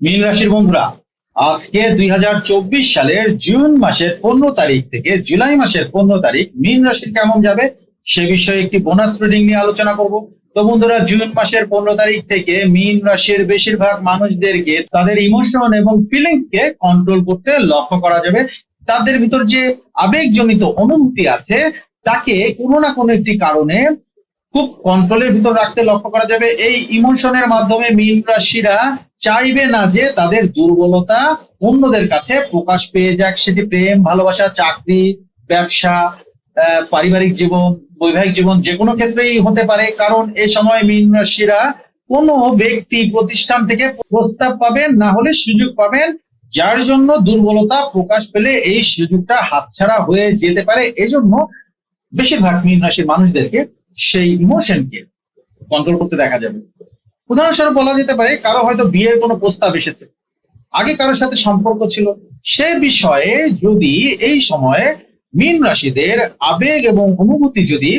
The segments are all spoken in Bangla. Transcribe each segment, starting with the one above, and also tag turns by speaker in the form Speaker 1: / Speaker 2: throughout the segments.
Speaker 1: মীন রাশির বন্ধুরা, আজকে দুই হাজার চব্বিশ সালের জুন মাসের পনেরো তারিখ থেকে জুলাই মাসের পনেরো তারিখ মীন রাশির কেমন যাবে সে বিষয়ে একটি বোনাস রিডিং নিয়ে আলোচনা করব। তো বন্ধুরা, জুন মাসের পনেরো তারিখ থেকে মীন রাশির বেশিরভাগ মানুষদেরকে তাদের ইমোশন এবং ফিলিংস কে কন্ট্রোল করতে লক্ষ্য করা যাবে। তাদের ভিতর যে আবেগজনিত অনুভূতি আছে, তাকে কোনো না কোনো একটি কারণে খুব কন্ট্রোলের ভিতর রাখতে লক্ষ্য করা যাবে। এই ইমোশনের মাধ্যমে মীন রাশিরা চাইবে না যে তাদের দুর্বলতা অন্যদের কাছে প্রকাশ পেয়ে যাক। সেটি প্রেম, ভালোবাসা, চাকরি, ব্যবসা পারিবারিক জীবন, বৈবাহিক জীবন যে কোনো ক্ষেত্রেই হতে পারে। কারণ এ সময় মীন রাশিরা কোনো ব্যক্তি প্রতিষ্ঠান থেকে প্রস্তাব পাবেন, না হলে সুযোগ পাবেন, যার জন্য দুর্বলতা প্রকাশ পেলে এই সুযোগটা হাতছাড়া হয়ে যেতে পারে। এজন্য বেশিরভাগ মীন রাশির মানুষদেরকে সেই ইমোশনকে কন্ট্রোল করতে দেখা যাবে। উদাহরণস্বরূপ বলা যেতে পারে, কারও হয়তো বিয়ের কোনো প্রস্তাব এসেছে। আগে কারোর সাথে সম্পর্ক ছিল। সে বিষয়ে যদি এই সময়ে মীন রাশিদের আবেগ এবং অনুভূতি যদি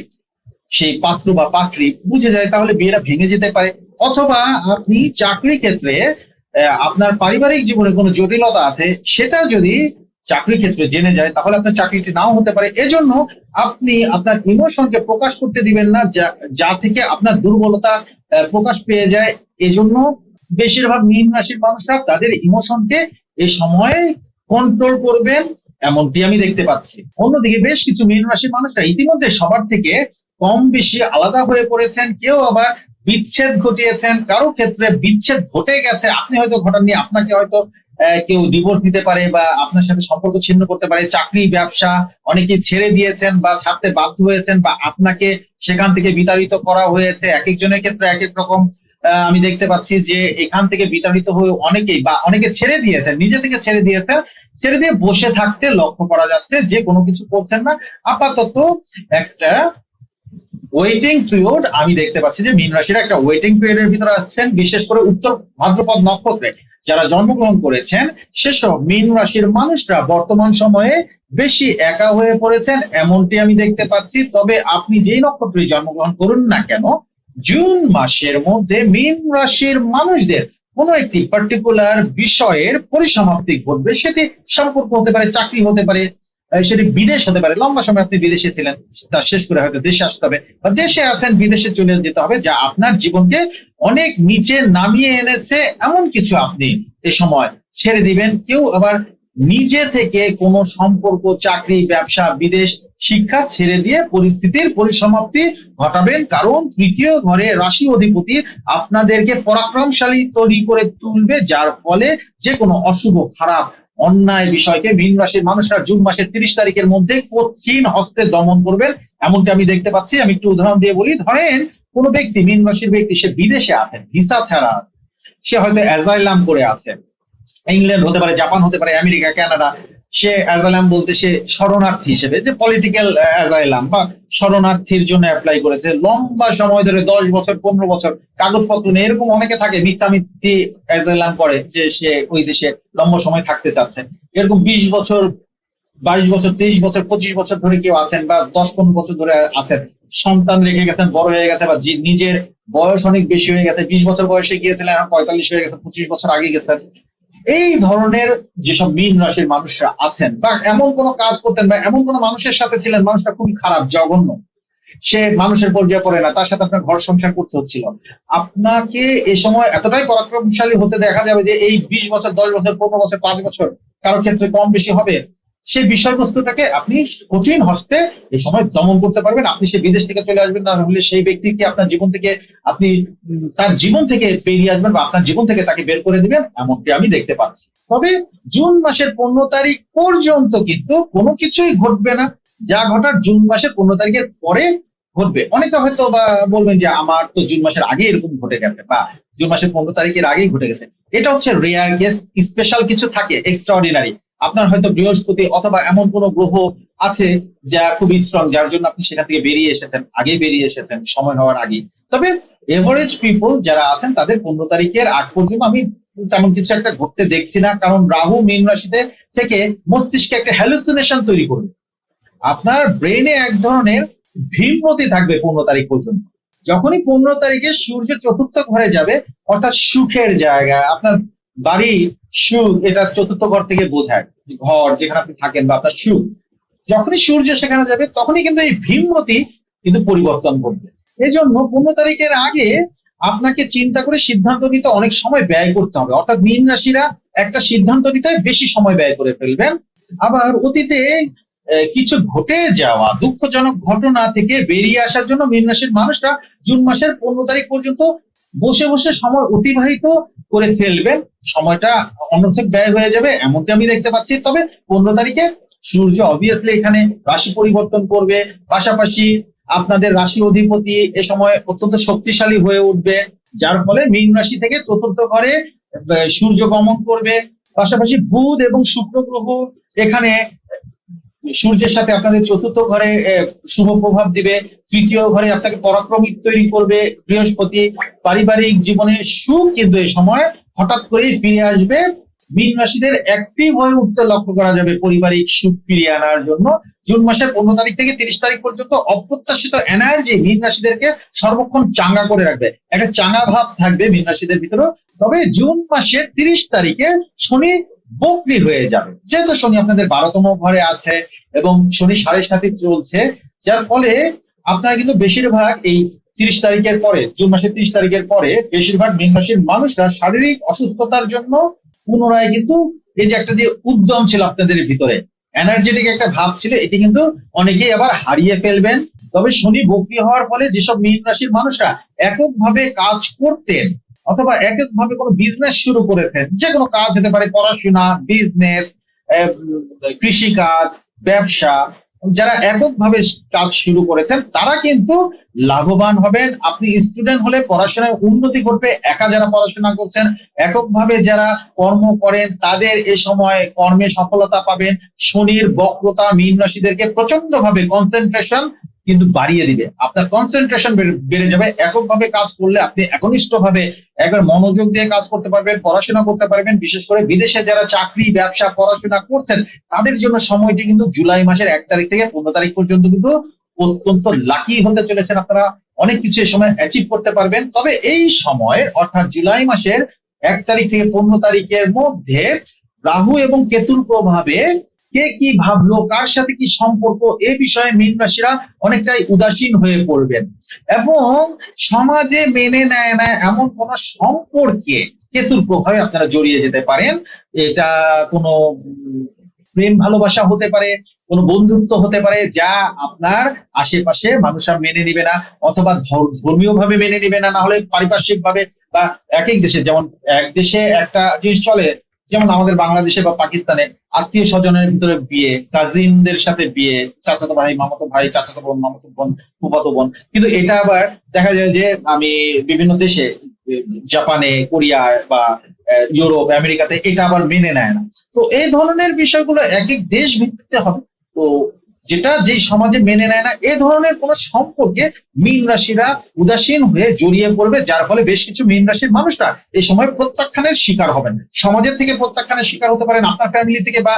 Speaker 1: সেই পাত্র বা পাত্রী বুঝে যায়, তাহলে বিয়েটা ভেঙে যেতে পারে। অথবা আপনি চাকরি ক্ষেত্রে আপনার পারিবারিক জীবনে কোনো জটিলতা আছে, সেটা যদি চাকরি ক্ষেত্রে জেনে যায়, তাহলে আপনার চাকরিটি নাও হতে পারে। এজন্য আপনি আপনার ইমোশনকে প্রকাশ করতে দিবেন না, যা থেকে আপনার দুর্বলতা প্রকাশ পেয়ে যায়। এজন্য বেশিরভাগ মীন রাশির মানুষরা তাদের ইমোশনকে এই সময়ে কন্ট্রোল করবেন, এমনটি আমি দেখতে পাচ্ছি। অন্যদিকে বেশ কিছু মীন রাশির মানুষরা ইতিমধ্যে সবার থেকে কম বেশি আলাদা হয়ে পড়েছেন, কেউ আবার বিচ্ছেদ ঘটিয়েছেন। কারও ক্ষেত্রে বিচ্ছেদ ঘটে গেছে, আপনি হয়তো ঘটাননি, আপনাকে হয়তো কেউ ডিভোর্স দিতে পারে বা আপনার সাথে সম্পর্ক ছিন্ন করতে পারে, চাকরি, ব্যবসা, অনেকে ছেড়ে দিয়েছেন বা ছাড়তে বাধ্য হয়েছেন বা আপনাকে সেখান থেকে বিতাড়িত করা হয়েছে। এক একজনের ক্ষেত্রে এক এক রকম আমি দেখতে পাচ্ছি যে এখান থেকে বিতাড়িত হয়ে অনেকেই বা অনেকে ছেড়ে দিয়েছেন, নিজে থেকে ছেড়ে দিয়েছেন, ছেড়ে দিয়ে বসে থাকতে লক্ষ্য করা যাচ্ছে যে কোনো কিছু করছেন না। আপাতত একটা ওয়েটিং পিরিয়ড আমি দেখতে পাচ্ছি যে মীন রাশির একটা ওয়েটিং পিরিয়ডের ভিতরে আসছেন, বিশেষ করে উত্তর ভাদ্রপদ নক্ষত্রে। যারা জন্মগ্রহণ করেছেন, সেসব মীন রাশির মানুষরা বর্তমান সময়ে বেশি একা হয়ে পড়েছেন, এমনটি আমি দেখতে পাচ্ছি। তবে আপনি যেই নক্ষত্রে জন্মগ্রহণ করুন না কেন, জুন মাসের মধ্যে মীন রাশির মানুষদের কোনো একটি পার্টিকুলার বিষয়ের পরিসমাপ্তি ঘটবে, সেটি সম্পর্ক হতে পারে, চাকরি হতে পারে সেটি বিদেশ হতে পারে। লম্বা সময় আপনি বিদেশে ছিলেন, তা শেষ করে হয়তো দেশে আসতে হবে। বা দেশে আছেন, বিদেশে চলে যেতে হবে, যা আপনার জীবনকে অনেক নিচে নামিয়ে এনেছে। এমন কিছু আপনি এ সময় ছেড়ে দিবেন। কেউ আবার নিজে থেকে কোনো সম্পর্ক, চাকরি, ব্যবসা, বিদেশ, শিক্ষা ছেড়ে দিয়ে পরিস্থিতির পরিসমাপ্তি ঘটাবেন। কারণ তৃতীয় ঘরে রাশি অধিপতি আপনাদেরকে পরাক্রমশালী তৈরি করে তুলবে, যার ফলে যে কোনো অশুভ, খারাপ অন্যায় বিষয়কে মিন রাশির মানুষরা জুন মাসের তিরিশ তারিখের মধ্যে কঠিন হস্তে দমন করবেন। এমনকি আমি দেখতে পাচ্ছি। আমি একটু উদাহরণ দিয়ে বলি, ধরেন কোনো ব্যক্তি, মিন রাশির ব্যক্তি, সে বিদেশে আছেন ভিসা ছাড়া সে হয়তো অ্যাজাইলাম করে আছে। ইংল্যান্ড হতে পারে, জাপান হতে পারে, আমেরিকা, কানাডা সে অ্যাজাইলাম বলতে সে শরণার্থী হিসেবে, যে পলিটিক্যাল অ্যাজাইলাম বা শরণার্থীর জন্য অ্যাপ্লাই করেছে। লম্বা সময় ধরে দশ বছর, পনেরো বছর কাগজপত্র নেই, এরকম অনেকে থাকে মিথ্যা মিথ্যি অ্যাজাইলাম করে যে সে ওই দেশে লম্বা সময় থাকতে চাচ্ছে। এরকম বিশ বছর, বাইশ বছর, তেইশ বছর, পঁচিশ বছর ধরে কেউ আছেন বা দশ, পনেরো বছর ধরে আছেন। সন্তান রেখে গেছেন, বড় হয়ে গেছে বা নিজের বয়স অনেক বেশি হয়ে গেছে, বিশ বছর বয়সে গিয়েছিলেন, পঁয়তাল্লিশ হয়ে গেছে, পঁচিশ বছর আগে গেছেন। এই ধরনের যেসব মীন রাশির মানুষরা আছেন, বা এমন কোনো কাজ করতেন, বা এমন কোনো মানুষের সাথে ছিলেন, মানুষটা খুবই খারাপ, জঘন্য। সে মানুষের পর্যায়ে পড়ে না, তার সাথে আপনার ঘর সংসার করতে হচ্ছিল। আপনাকে এই সময় এতটাই পরাক্রমশালী হতে দেখা যাবে যে এই বিশ বছর, দশ বছর, পনেরো বছর, পাঁচ বছর কারও ক্ষেত্রে কম বেশি হবে। সেই বিষয়বস্তুটাকে আপনি কঠিন হস্তে এই সময় দমন করতে পারবেন। আপনি সে বিদেশ থেকে চলে আসবেন, না হলে সেই ব্যক্তিকে আপনার জীবন থেকে আপনি তার জীবন থেকে বেরিয়ে আসবেন বা আপনার জীবন থেকে তাকে বের করে দিবেন, এমনটি আমি দেখতে পাচ্ছি। তবে জুন মাসের পনেরো তারিখ পর্যন্ত কিন্তু কোনো কিছুই ঘটবে না। যা ঘটার জুন মাসের পনেরো তারিখের পরে ঘটবে। অনেকে হয়তো বা বলবেন যে, আমার তো জুন মাসের আগে এরকম ঘটে গেছে বা, জুন মাসের পনেরো তারিখের আগেই ঘটে গেছে। এটা হচ্ছে রেয়ার কেস স্পেশাল কিছু থাকে এক্সট্রাঅর্ডিনারি আপনার হয়তো বৃহস্পতি অথবা এমন কোনো গ্রহ আছে যা খুব স্ট্রং যার জন্য আপনি সেখান থেকে বেরিয়ে এসেছেন আগে বেরিয়ে এসেছেন, সময় হওয়ার আগে তবে এভারেজ পিপল যারা আছেন, তাদের পনেরো তারিখের আগ পর্যন্ত আমি তেমন কিছু একটা ঘটতে দেখছি না, কারণ রাহু মীন রাশিতে থেকে মস্তিষ্কে একটা হ্যালুসিনেশন তৈরি করবে। আপনার ব্রেনে এক ধরনের ভিন্নতি থাকবে পনেরো তারিখ পর্যন্ত। যখনই পনেরো তারিখে সূর্য চতুর্থ ঘরে যাবে অর্থাৎ সুখের জায়গা, আপনার বাড়ি সুখ এটা চতুর্থ ঘর থেকে বোঝায়। ঘর, যেখানে আপনি থাকেন বা আপনার সুখ যখনই সূর্য সেখানে যাবে, তখনই কিন্তু এই ভীমমতি কিন্তু পরিবর্তন করবে এই জন্য পনেরো তারিখের আগে আপনাকে চিন্তা করে সিদ্ধান্ত নিতে অনেক সময় ব্যয় করতে হবে। অর্থাৎ মীন রাশিরা একটা সিদ্ধান্ত নিতে বেশি সময় ব্যয় করে ফেলবেন। আবার অতীতে কিছু ঘটে যাওয়া, দুঃখজনক ঘটনা থেকে বেরিয়ে আসার জন্য মীন রাশির মানুষরা জুন মাসের পনেরো তারিখ পর্যন্ত বসে বসে সময় অতিবাহিত করে ফেলবেন সময়টা অনর্থক ব্যয় হয়ে যাবে, এমনটা আমি দেখতে পাচ্ছি। তবে পনেরো তারিখে সূর্য অবভিয়াসলি এখানে রাশি পরিবর্তন করবে। পাশাপাশি আপনাদের রাশি অধিপতি এ সময় অত্যন্ত শক্তিশালী হয়ে উঠবে, যার ফলে মীন রাশি থেকে চতুর্থ ঘরে সূর্য গমন করবে। পাশাপাশি বুধ এবং শুক্র গ্রহ এখানে সূর্যের সাথে আপনাদের চতুর্থ ঘরে শুভ প্রভাব দিবে, তৃতীয় ঘরে আপনাকে পরাক্রমিক তৈরি করবে, বৃহস্পতি পারিবারিক জীবনে সুখ কিন্তু এই সময় হঠাৎ করেই ফিরে আসবে। মীন রাশিদের অ্যাক্টিভ হয়ে উঠতে লক্ষ্য করা যাবে পারিবারিক সুখ ফিরিয়ে আনার জন্য। জুন মাসের পনেরো তারিখ থেকে তিরিশ তারিখ পর্যন্ত অপ্রত্যাশিত এনার্জি মীন রাশিদেরকে সর্বক্ষণ চাঙ্গা করে রাখবে। একটা চাঙ্গা ভাব থাকবে মীন রাশিদের ভিতরে তবে জুন মাসের তিরিশ তারিখে শনি বকরি হয়ে যাবে। যেহেতু শনি আপনাদের বারোতম ঘরে আছে এবং শনি সাড়ে সাথে চলছে, যার ফলে আপনারা কিন্তু বেশিরভাগ এই তিরিশ তারিখের পরে, জুন মাসের তিরিশ তারিখের পরে বেশিরভাগ মীন রাশির মানুষরা শারীরিক অসুস্থতার জন্য পুনরায় কিন্তু এই যে একটা যে উদ্যম ছিল আপনাদের ভিতরে এনার্জেটিক একটা ভাব ছিল, এটি কিন্তু অনেকেই আবার হারিয়ে ফেলবেন। তবে শনি বক্রি হওয়ার ফলে যেসব মীন রাশির মানুষরা এককভাবে কাজ করতেন অথবা এককভাবে কোনো বিজনেস শুরু করেছেন যে কোনো কাজ হতে পারে পড়াশোনা বিজনেস কৃষিকাজ, ব্যবসা, যারা এককভাবে কাজ শুরু করেছেন, তারা কিন্তু লাভবান হবেন। আপনি স্টুডেন্ট হলে পড়াশোনায় উন্নতি করবে একা যারা পড়াশোনা করছেন, এককভাবে যারা কর্ম করেন, তাদের এ সময় কর্মে সফলতা পাবেন। শনির বক্রতা, মীন রাশিদেরকে প্রচণ্ড ভাবে কনসেন্ট্রেশন কিন্তু বাড়িয়ে দিবে। আপনার কনসেন্ট্রেশন বেড়ে যাবে। এককভাবে কাজ করলে আপনি একনিষ্ঠ ভাবে একবার মনোযোগ দিয়ে কাজ করতে পারবেন, পড়াশোনা করতে পারবেন। বিশেষ করে বিদেশে যারা চাকরি, ব্যবসা, পড়াশোনা করছেন, তাদের জন্য সময়টি কিন্তু জুলাই মাসের এক তারিখ থেকে পনেরো তারিখ পর্যন্ত কিন্তু অত্যন্ত লাকি হতে চলেছেন আপনারা। অনেক কিছু এই সময় অ্যাচিভ করতে পারবেন। তবে এই সময়, অর্থাৎ জুলাই মাসের এক তারিখ থেকে পনেরো তারিখের মধ্যে রাহু এবং কেতুর প্রভাবে কে কি ভাবলো, কার সাথে কি সম্পর্ক, এ বিষয়ে মীন রাশিরা অনেকটাই উদাসীন হয়ে পড়বেন। এবং সমাজে মেনে নেয় না এমন কোন সম্পর্কে কেতুর প্রভাবে আপনারা জড়িয়ে যেতে পারেন। এটা কোনো প্রেম ভালোবাসা হতে পারে, কোনো বন্ধুত্ব হতে পারে, যা আপনার আশেপাশে মানুষরা মেনে নিবে না, অথবা ধর্মীয় ভাবে মেনে নিবে না না হলে পারিপার্শ্বিক ভাবে বা এক এক দেশে, যেমন এক দেশে একটা জিনিস চলে যেমন আমাদের বাংলাদেশে বা পাকিস্তানে আত্মীয় স্বজনের ভিতরে বিয়ে, কাজিনদের সাথে বিয়ে, চাচাতো ভাই, মামাতো ভাই, চাচাতো বোন, মামাতো বোন, ফুফাতো বোন। কিন্তু এটা আবার দেখা যায় যে আমি বিভিন্ন দেশে, জাপানে কোরিয়া বা ইউরোপ, আমেরিকাতে এটা আবার মেনে নেয় না। তো এই ধরনের বিষয়গুলো এক এক দেশ ভিত্তিতে হবে। তো যেটা যে সমাজে মেনে নেয় না, এ ধরনের কোন সম্পর্কে মীন রাশিরা উদাসীন হয়ে জড়িয়ে পড়বে, যার ফলে বেশ কিছু মীন রাশির মানুষরা এই সময় প্রত্যাখ্যানের শিকার হবেন। সমাজের থেকে প্রত্যাখ্যানের শিকার হতে পারেন, আপনার ফ্যামিলি থেকে বা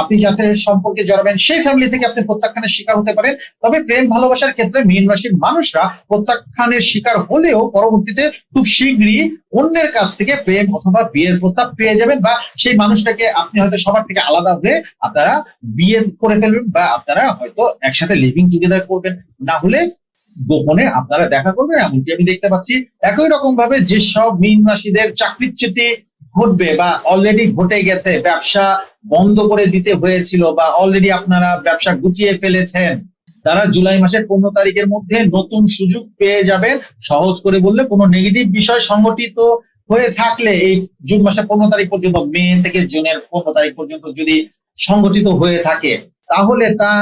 Speaker 1: আপনি যাতে সম্পর্কে জড়াবেন, সেই ফ্যামিলি থেকে আপনি প্রত্যাখ্যানের শিকার হতে পারেন। তবে প্রেম ভালোবাসার ক্ষেত্রে মীন রাশির মানুষরা প্রত্যাখ্যানের শিকার হলেও পরবর্তীতে খুব শীঘ্রই অন্যের কাছ থেকে প্রেম অথবা বিয়ের প্রস্তাব পেয়ে যাবেন বা সেই মানুষটাকে আপনি হয়তো সবার থেকে আলাদা হয়ে আপনারা বিয়ে করে ফেলবেন বা আপনারা হয়তো একসাথে লিভিং টুগেদার করবেন। না হলে গোপনে আপনারা দেখা করবেন, এমনকি আমি দেখতে পাচ্ছি একই রকম ভাবে যেসব মীন রাশিদের চাকরিচ্যুতি ঘটবে বা অলরেডি ঘটে গেছে, ব্যবসা বন্ধ করে দিতে হয়েছিল বা অলরেডি আপনারা ব্যবসা গুটিয়ে ফেলেছেন তারা জুলাই মাসের পনেরো তারিখের মধ্যে নতুন সুযোগ পেয়ে যাবে। সহজ করে বললে কোনো নেগেটিভ বিষয় সংগঠিত হয়ে থাকলে এই জুন মাসের পনেরো তারিখ পর্যন্ত, মে থেকে জুনের পনেরো তারিখ পর্যন্ত যদি সংগঠিত হয়ে থাকে, তাহলে তা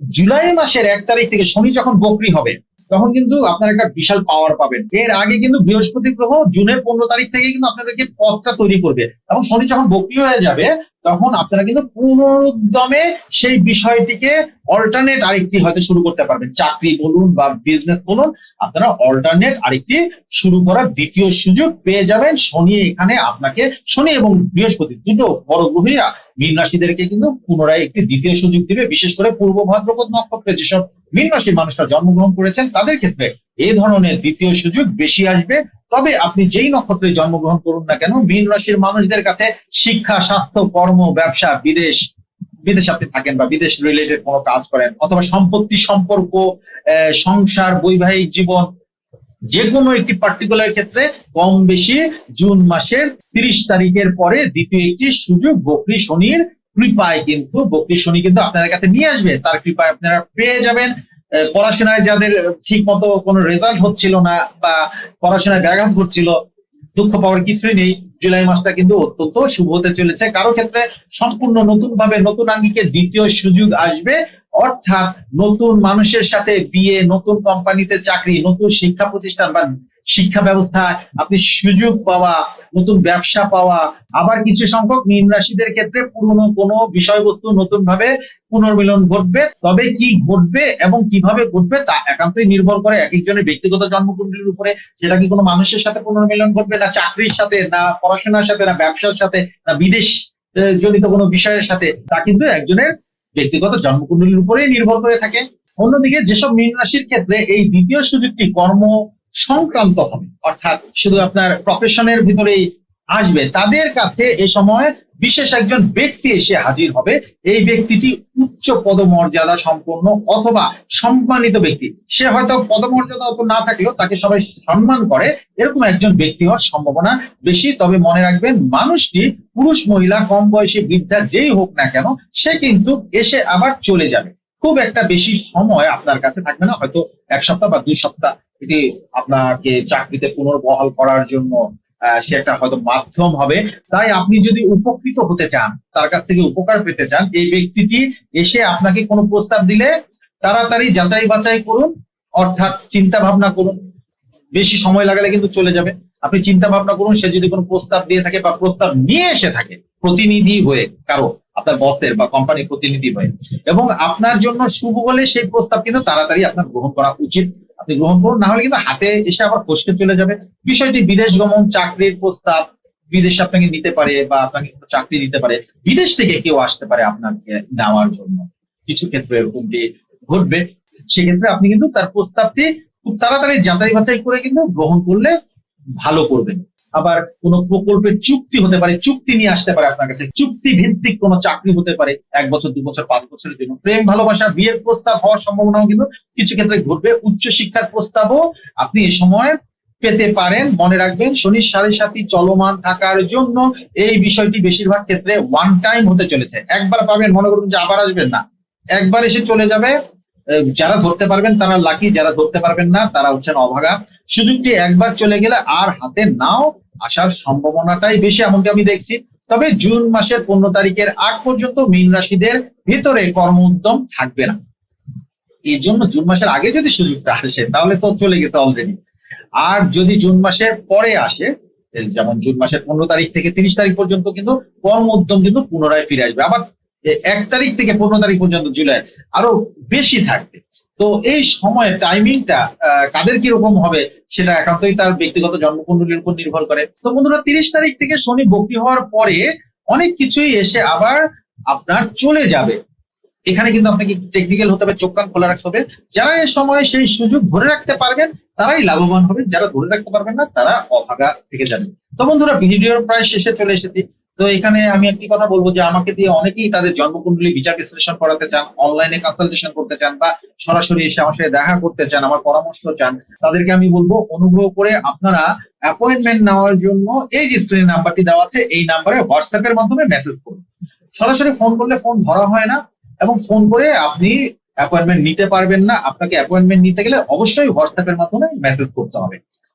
Speaker 1: জুলাই মাসের এক তারিখ থেকে শনি যখন বকরি হবে তখন কিন্তু আপনারা একটা বিশাল পাওয়ার পাবেন। এর আগে কিন্তু বৃহস্পতি গ্রহ জুনের পনেরো তারিখ থেকে কিন্তু আপনাদেরকে পথটা তৈরি করবে। এবং শনি যখন বকরি হয়ে যাবে, তখন আপনারা কিন্তু পুনরুদ্যমে সেই বিষয়টিকে অল্টারনেট আরেকটি হয়তো শুরু করতে পারবেন। চাকরি বলুন বা বিজনেস বলুন, আপনারা অল্টারনেট আরেকটি শুরু করার দ্বিতীয় সুযোগ পেয়ে যাবেন। শনি এখানে আপনাকে, শনি এবং বৃহস্পতি দুটো বড় গ্রহই মীন রাশিদেরকে কিন্তু পুনরায় একটি দ্বিতীয় সুযোগ দিবে। বিশেষ করে পূর্ব ভাদ্রপদ নক্ষত্রে যেসব মীন রাশির মানুষরা জন্মগ্রহণ করেছেন, তাদের ক্ষেত্রে এই ধরনের দ্বিতীয় সুযোগ বেশি আসবে। তবে আপনি যেই নক্ষত্রে জন্মগ্রহণ করুন না কেন, মীন রাশির মানুষদের কাছে শিক্ষা, স্বাস্থ্য, কর্ম, ব্যবসা, বিদেশ বিদেশ আপনি থাকেন বা বিদেশ রিলেটেড কোনো কাজ করেন, অথবা সম্পত্তি সম্পর্ক সংসার, বৈবাহিক জীবন যে কোনো একটি পার্টিকুলার ক্ষেত্রে কম বেশি জুন মাসের তিরিশ তারিখের পরে দ্বিতীয় একটি সুযোগ বকরি শনির কৃপায় কিন্তু বকরি শনি কিন্তু আপনাদের কাছে নিয়ে আসবে। তার কৃপায় আপনারা পেয়ে যাবেন। পড়াশোনায় যাদের ঠিক মতো কোনো রেজাল্ট হচ্ছিল না বা পড়াশোনায় ব্যাঘাত ঘটছিল, দুঃখ পাওয়ার কিছুই নেই। জুলাই মাসটা কিন্তু অত্যন্ত শুভ হতে চলেছে। কারও ক্ষেত্রে সম্পূর্ণ নতুন ভাবে নতুন আঙ্গিকে দ্বিতীয় সুযোগ আসবে। অর্থাৎ নতুন মানুষের সাথে বিয়ে, নতুন কোম্পানিতে চাকরি, নতুন শিক্ষা প্রতিষ্ঠান বা শিক্ষা ব্যবস্থায় আপনি সুযোগ পাওয়া, নতুন ব্যবসা পাওয়া, আবার কিছু সংখ্যক মীন রাশিদের ক্ষেত্রে পুরনো কোনো বিষয়বস্তু নতুন ভাবে পুনর্মিলন ঘটবে। তবে কি ঘটবে এবং কীভাবে ঘটবে তা একান্তই নির্ভর করে এক একজনের ব্যক্তিগত জন্মকুণ্ডলীর উপরে। সেটা কি কোনো মানুষের সাথে পুনর্মিলন ঘটবে না চাকরির সাথে, না পড়াশোনার সাথে, না ব্যবসার সাথে, না বিদেশ জনিত কোনো বিষয়ের সাথে? তা কিন্তু একজনের ব্যক্তিগত জন্মকুণ্ডলীর উপরেই নির্ভর করে থাকে। অন্যদিকে যেসব মীন রাশির ক্ষেত্রে এই দ্বিতীয় সুযোগটি কর্ম সংক্রান্ত হবে। অর্থাৎ শুধু আপনার প্রফেশনের ভিতরেই আসবে। তাদের কাছে এ সময় বিশেষ একজন ব্যক্তি এসে হাজির হবে। এই ব্যক্তিটি উচ্চ পদমর্যাদা সম্পন্ন অথবা সম্মানিত ব্যক্তি। সে হয়তো পদমর্যাদা অত না থাকলেও তাকে সবাই সম্মান করে। এরকম একজন ব্যক্তি হওয়ার সম্ভাবনা বেশি। তবে মনে রাখবেন, মানুষটি পুরুষ, মহিলা, কম বয়সী, বৃদ্ধা যেই হোক না কেন, সে কিন্তু এসে আবার চলে যাবে। খুব একটা বেশি সময় আপনার কাছে থাকবে না। হয়তো এক সপ্তাহ বা দুই সপ্তাহ এটি আপনাকে চাকরিতে পুনর্বহাল করার জন্য আহ, সেটা হয়তো মাধ্যম হবে। তাই আপনি যদি উপকৃত হতে চান তার কাছ থেকে উপকার পেতে চান এই ব্যক্তিটি এসে আপনাকে কোনো প্রস্তাব দিলে তাড়াতাড়ি যাচাই বাছাই করুন অর্থাৎ চিন্তা ভাবনা করুন। বেশি সময় লাগালে কিন্তু চলে যাবে। আপনি চিন্তা ভাবনা করুন সে যদি কোনো প্রস্তাব দিয়ে থাকে বা প্রস্তাব নিয়ে এসে থাকে প্রতিনিধি হয়ে কারও। আপনার বসের বা কোম্পানির প্রতিনিধি হয়ে। এবং আপনার জন্য শুভ বলে সেই প্রস্তাব কিন্তু তাড়াতাড়ি আপনার গ্রহণ করা উচিত। আপনি গ্রহণ করুন, না হলে কিন্তু হাতে এসে আবার ফসকে চলে যাবে। বিষয়টি বিদেশ গমন, চাকরির প্রস্তাব, বিদেশে আপনাকে নিতে পারে বা আপনাকে চাকরি দিতে পারে, বিদেশ থেকে কেউ আসতে পারে আপনাকে নেওয়ার জন্য। কিছু ক্ষেত্রে এরকমটি ঘটবে। সেক্ষেত্রে আপনি কিন্তু তার প্রস্তাবটি খুব তাড়াতাড়ি যাচাই বাছাই করে কিন্তু গ্রহণ করলে ভালো করবেন। আবার কোন প্রকল্পের চুক্তি হতে পারে, চুক্তি নিয়ে আসতে পারে আপনার কাছে। চুক্তি ভিত্তিক কোনো চাকরি হতে পারে এক বছর, দু বছর, পাঁচ বছরের জন্য। প্রেম, ভালোবাসা, বিয়ের প্রস্তাব হওয়ার সম্ভাবনাও কিন্তু কিছু ক্ষেত্রে ঘটবে। উচ্চ শিক্ষার প্রস্তাবও আপনি এ সময় পেতে পারেন। মনে রাখবেন শনির সাড়ে সাথী চলমান থাকার জন্য এই বিষয়টি বেশিরভাগ ক্ষেত্রে ওয়ান টাইম হতে চলেছে। একবার পাবেন, মনে করুন যে আবার আসবেন না। একবার এসে চলে যাবে যারা ধরতে পারবেন, তারা লাকি যারা ধরতে পারবেন না, তারা হচ্ছেন অভাগা। সুযোগটি একবার চলে গেলে আর হাতে নাও আসার সম্ভাবনাটাই বেশি এমনকি আমি দেখছি। তবে জুন মাসের পনেরো তারিখের আগ পর্যন্ত মীন রাশিদের ভিতরে কর্ম উদ্যম থাকবে না। এই জন্য জুন মাসের আগে যদি সুযোগটা আসে, তাহলে তো চলে গেছে অলরেডি আর যদি জুন মাসের পরে আসে যেমন জুন মাসের পনেরো তারিখ থেকে তিরিশ তারিখ পর্যন্ত কিন্তু কর্ম উদ্যম কিন্তু পুনরায় ফিরে আসবে। আবার এক তারিখ থেকে পনেরো তারিখ পর্যন্ত জুলাই আরও বেশি থাকবে। তো এই সময়ের টাইমিংটা কাদের কীরকম হবে সেটা একান্তই তার ব্যক্তিগত জন্মকুণ্ডলীর উপর নির্ভর করে। তো বন্ধুরা, তিরিশ তারিখ থেকে শনি বক্রি হওয়ার পরে অনেক কিছুই এসে আবার আপনার চলে যাবে। এখানে কিন্তু আপনাকে টেকনিক্যাল হতে হবে, চোখ কান খোলা রাখতে হবে। যারা এই সময় সেই সুযোগ ধরে রাখতে পারবেন, তারাই লাভবান হবেন। যারা ধরে রাখতে পারবেন না, তারা অভাগা থেকে যাবেন। তো বন্ধুরা, ভিডিওর প্রায় শেষে চলে এসেছি। তো এখানে আমি একটি কথা বলব যে আমাকে দিয়ে অনেকেই তাদের জন্মকুণ্ডলী বিচার বিশ্লেষণ করাতে চান অনলাইনে কনসালটেশন করতে চান বা সরাসরি এসে আমার সাথে দেখা করতে চান, আমার পরামর্শ চান, তাদেরকে আমি বলব অনুগ্রহ করে আপনারা অ্যাপয়েন্টমেন্ট নেওয়ার জন্য এই যে স্ক্রিনে নাম্বারটি দেওয়া আছে, এই নাম্বারে হোয়াটসঅ্যাপের মাধ্যমে মেসেজ করুন। সরাসরি ফোন করলে ফোন ধরা হয় না এবং ফোন করে আপনি অ্যাপয়েন্টমেন্ট নিতে পারবেন না। আপনাকে অ্যাপয়েন্টমেন্ট নিতে গেলে অবশ্যই হোয়াটসঅ্যাপের মাধ্যমে মেসেজ করতে হবে।